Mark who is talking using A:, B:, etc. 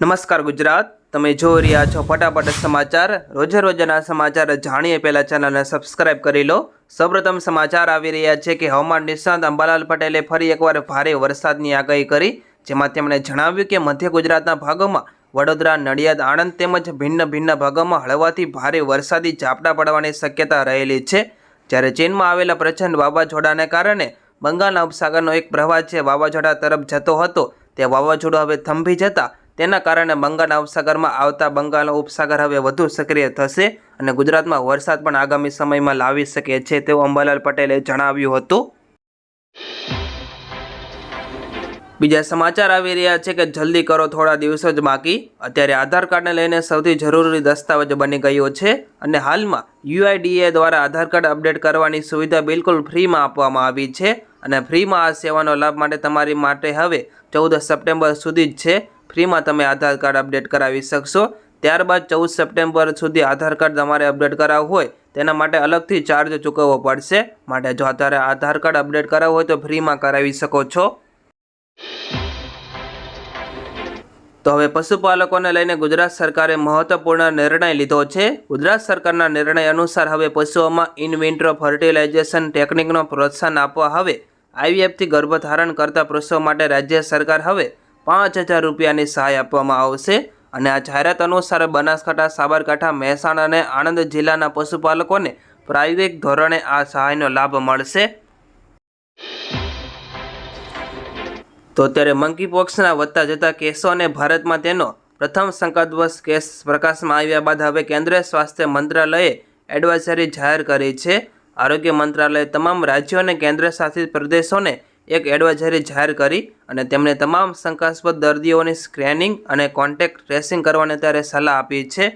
A: નમસ્કાર ગુજરાત. તમે જોઈ રહ્યા છો ફટાફટ સમાચાર. રોજે રોજના સમાચાર જાણીએ પહેલાં ચેનલને સબસ્ક્રાઇબ કરી લો. સૌપ્રથમ સમાચાર આવી રહ્યા છે કે હવામાન નિષ્ણાત અંબાલાલ પટેલે ફરી એકવાર ભારે વરસાદની આગાહી કરી, જેમાં તેમણે જણાવ્યું કે મધ્ય ગુજરાતના ભાગોમાં વડોદરા, નડિયાદ, આણંદ તેમજ ભિન્ન ભિન્ન ભાગોમાં હળવાથી ભારે વરસાદી ઝાપટા પડવાની શક્યતા રહેલી છે. જ્યારે ચીનમાં આવેલા પ્રચંડ વાવાઝોડાને કારણે બંગાળના ઉપસાગરનો એક પ્રવાહ છે, વાવાઝોડા તરફ જતો હતો. તે વાવાઝોડું હવે થંભી જતા તેના કારણે બંગાળના ઉપસાગરમાં આવતા બંગાળનો ઉપસાગર હવે વધુ સક્રિય થશે અને ગુજરાતમાં વરસાદ પણ આગામી સમયમાં લાવી શકે છે તેવું અંબાલાલ પટેલે જણાવ્યું હતું. બીજા સમાચાર આવી રહ્યા છે કે જલ્દી કરો થોડા દિવસો જ બાકી. અત્યારે આધાર કાર્ડને લઈને સૌથી જરૂરી દસ્તાવેજ બની ગયો છે અને હાલમાં યુઆઈડીએ દ્વારા આધાર કાર્ડ અપડેટ કરવાની સુવિધા બિલકુલ ફ્રીમાં આપવામાં આવી છે અને ફ્રીમાં આ સેવાનો લાભ માટે તમારી માટે હવે ચૌદ સપ્ટેમ્બર સુધી જ છે. ફ્રીમાં તમે આધાર કાર્ડ અપડેટ કરાવી શકશો. ત્યારબાદ ચૌદ સપ્ટેમ્બર સુધી આધાર કાર્ડ તમારે અપડેટ કરાવવું હોય, તેના માટે અલગથી ચાર્જ ચૂકવવો પડશે. માટે જો અત્યારે આધાર કાર્ડ અપડેટ કરાવવું હોય તો ફ્રીમાં કરાવી શકો છો. તો હવે પશુપાલકોને લઈને ગુજરાત સરકારે મહત્વપૂર્ણ નિર્ણય લીધો છે. ગુજરાત સરકારના નિર્ણય અનુસાર હવે પશુઓમાં ઇન વિન્ટ્રો ફર્ટિલાઇઝેશન ટેકનિકનો પ્રોત્સાહન આપવા હવે આઈવીએફથી ગર્ભધારણ કરતા પશુઓ માટે રાજ્ય સરકાર હવે પાંચ હજાર રૂપિયાની સહાય આપવામાં આવશે અને આ જાહેરાત અનુસાર બનાસકાંઠા, સાબરકાંઠા, મહેસાણા અને આણંદ જિલ્લાના પશુપાલકોને પ્રાયોગિક ધોરણે આ સહાયનો લાભ મળશે. તો અત્યારે મંકી પોક્સના વધતા જતા કેસો અને ભારતમાં તેનો પ્રથમ શંકાસ્પદ કેસ પ્રકાશમાં આવ્યા બાદ હવે કેન્દ્રીય સ્વાસ્થ્ય મંત્રાલયે એડવાઇઝરી જાહેર કરી છે. આરોગ્ય મંત્રાલયે તમામ રાજ્યો અને કેન્દ્રશાસિત પ્રદેશોને એક એડવાઇઝરી જાહેર કરી અને તેમણે તમામ શંકાસ્પદ દર્દીઓની સ્ક્રેનિંગ અને કોન્ટેક્ટ ટ્રેસિંગ કરવાની ત્યારે સલાહ આપી છે.